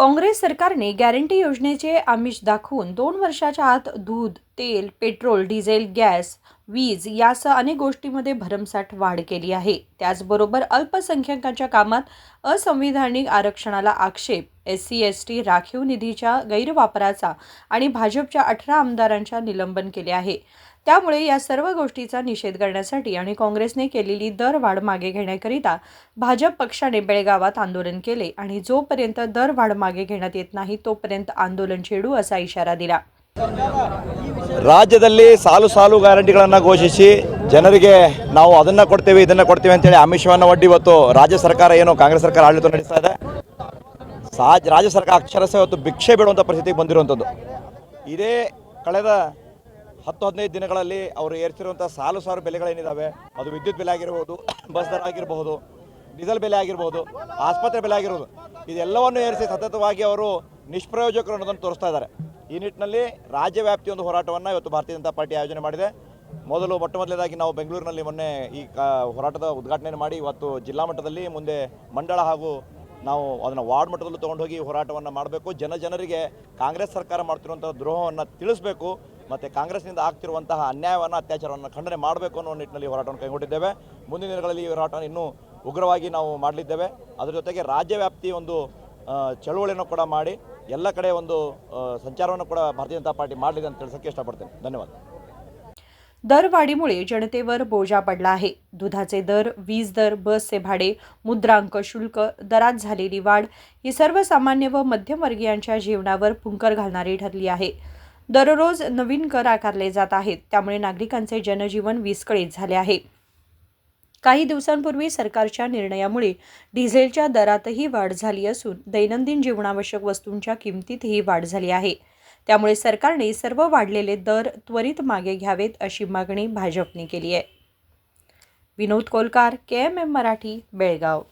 काँग्रेस सरकारने गॅरंटी योजनेचे आमिष दाखवून दोन वर्षाच्या आत दूध तेल पेट्रोल डिझेल गॅस वीज यासह अनेक गोष्टींमध्ये भरमसाठ वाढ केली आहे. त्याचबरोबर अल्पसंख्याकांच्या कामात असंविधानिक आरक्षणाला आक्षेप एस सी एस टी राखीव निधीच्या गैरवापराचा आणि भाजपच्या अठरा आमदारांच्या निलंबन केले आहे. त्यामुळे या सर्व गोष्टीचा निषेध करण्यासाठी आणि काँग्रेसने केलेली दरवाढ मागे घेण्याकरिता भाजप पक्षाने बेळगावात आंदोलन केले आणि जोपर्यंत दरवाढ मागे घेण्यात येत नाही तोपर्यंत आंदोलन छेडू असा इशारा दिला. ರಾಜ್ಯದಲ್ಲಿ ಸಾಲು ಸಾಲು ಗ್ಯಾರಂಟಿಗಳನ್ನು ಘೋಷಿಸಿ ಜನರಿಗೆ ನಾವು ಅದನ್ನು ಕೊಡ್ತೇವೆ, ಇದನ್ನು ಕೊಡ್ತೇವೆ ಅಂತೇಳಿ ಆಮಿಷವನ್ನು ಒಡ್ಡಿ ಇವತ್ತು ರಾಜ್ಯ ಸರ್ಕಾರ ಏನು ಕಾಂಗ್ರೆಸ್ ಸರ್ಕಾರ ಆಡಳಿತ ನಡೆಸ್ತಾ ಇದೆ. ಸಾಜ್ ರಾಜ್ಯ ಸರ್ಕಾರ ಅಕ್ಷರಶಃ ಇವತ್ತು ಭಿಕ್ಷೆ ಬಿಡುವಂಥ ಪರಿಸ್ಥಿತಿಗೆ ಬಂದಿರುವಂಥದ್ದು ಇದೇ ಕಳೆದ ಹತ್ತು, ಹದಿನೈದು ದಿನಗಳಲ್ಲಿ ಅವರು ಏರ್ಸಿರುವಂಥ ಸಾಲು ಸಾಲು ಬೆಲೆಗಳೇನಿದ್ದಾವೆ ಅದು ವಿದ್ಯುತ್ ಬೆಲೆ ಆಗಿರ್ಬೋದು, ಬಸ್ ದರ ಆಗಿರಬಹುದು ಡೀಸೆಲ್ ಬೆಲೆ ಆಗಿರ್ಬೋದು, ಆಸ್ಪತ್ರೆ ಬೆಲೆ ಆಗಿರ್ಬೋದು, ಇದೆಲ್ಲವನ್ನು ಏರಿಸಿ ಸತತವಾಗಿ ಅವರು ನಿಷ್ಪ್ರಯೋಜಕರು ಅನ್ನೋದನ್ನು ತೋರಿಸ್ತಾ ಇದ್ದಾರೆ. ಈ ನಿಟ್ಟಿನಲ್ಲಿ ರಾಜ್ಯ ವ್ಯಾಪ್ತಿಯ ಒಂದು ಹೋರಾಟವನ್ನು ಇವತ್ತು ಭಾರತೀಯ ಜನತಾ ಪಾರ್ಟಿ ಆಯೋಜನೆ ಮಾಡಿದೆ. ಮೊದಲು ಮೊಟ್ಟ ಮೊದಲನೇದಾಗಿ ನಾವು ಬೆಂಗಳೂರಿನಲ್ಲಿ ಮೊನ್ನೆ ಈ ಹೋರಾಟದ ಉದ್ಘಾಟನೆ ಮಾಡಿ ಇವತ್ತು ಜಿಲ್ಲಾ ಮಟ್ಟದಲ್ಲಿ ಮುಂದೆ ಮಂಡಳ ಹಾಗೂ ನಾವು ಅದನ್ನು ವಾರ್ಡ್ ಮಟ್ಟದಲ್ಲೂ ತೊಗೊಂಡೋಗಿ ಹೋರಾಟವನ್ನು ಮಾಡಬೇಕು. ಜನ ಜನರಿಗೆ ಕಾಂಗ್ರೆಸ್ ಸರ್ಕಾರ ಮಾಡ್ತಿರುವಂಥ ದ್ರೋಹವನ್ನು ತಿಳಿಸಬೇಕು. ಮತ್ತು ಕಾಂಗ್ರೆಸ್ನಿಂದ ಆಗ್ತಿರುವಂತಹ ಅನ್ಯಾಯವನ್ನು, ಅತ್ಯಾಚಾರವನ್ನು ಖಂಡನೆ ಮಾಡಬೇಕು ಅನ್ನೋ ನಿಟ್ಟಿನಲ್ಲಿ ಹೋರಾಟವನ್ನು ಕೈಗೊಂಡಿದ್ದೇವೆ. ಮುಂದಿನ ದಿನಗಳಲ್ಲಿ ಈ ಹೋರಾಟವನ್ನು ಇನ್ನೂ ಉಗ್ರವಾಗಿ ನಾವು ಮಾಡಲಿದ್ದೇವೆ. ಅದರ ಜೊತೆಗೆ ರಾಜ್ಯ ವ್ಯಾಪ್ತಿ ಒಂದು ಚಳುವಳಿಯನ್ನು ಕೂಡ ಮಾಡಿ ಎಲ್ಲ ಕಡೆ ಒಂದು ಆ, ಸಂಚಾರವನ್ನು ಕೂಡ ಭಾರತೀಯ ಜನತಾ ಪಾರ್ಟಿ ಮಾಡಲಿದೆ ಅಂತ ತಿಳಿಸೋಕ್ಕೆ ಇಷ್ಟಪಡ್ತೇನೆ ಧನ್ಯವಾದ दरवाढीमुळे जनतेवर बोजा पडला आहे दुधाचे दर वीज दर बसचे भाडे मुद्रांक शुल्क दरात झालेली वाढ ही सर्वसामान्य व मध्यमवर्गीयांच्या जीवनावर फुंकर घालणारी ठरली आहे दररोज नवीन कर आकारले जात आहेत त्यामुळे नागरिकांचे जनजीवन विस्कळीत झाले आहे काही दिवसांपूर्वी सरकारच्या निर्णयामुळे डिझेलच्या दरातही वाढ झाली असून दैनंदिन जीवनावश्यक वस्तूंच्या किमतीतही वाढ झाली आहे. त्यामुळे सरकारने सर्व वाढलेले दर त्वरित मागे घ्यावेत अशी मागणी भाजपने केली आहे. Vinod Kolkar K M M Marathi Belgaum.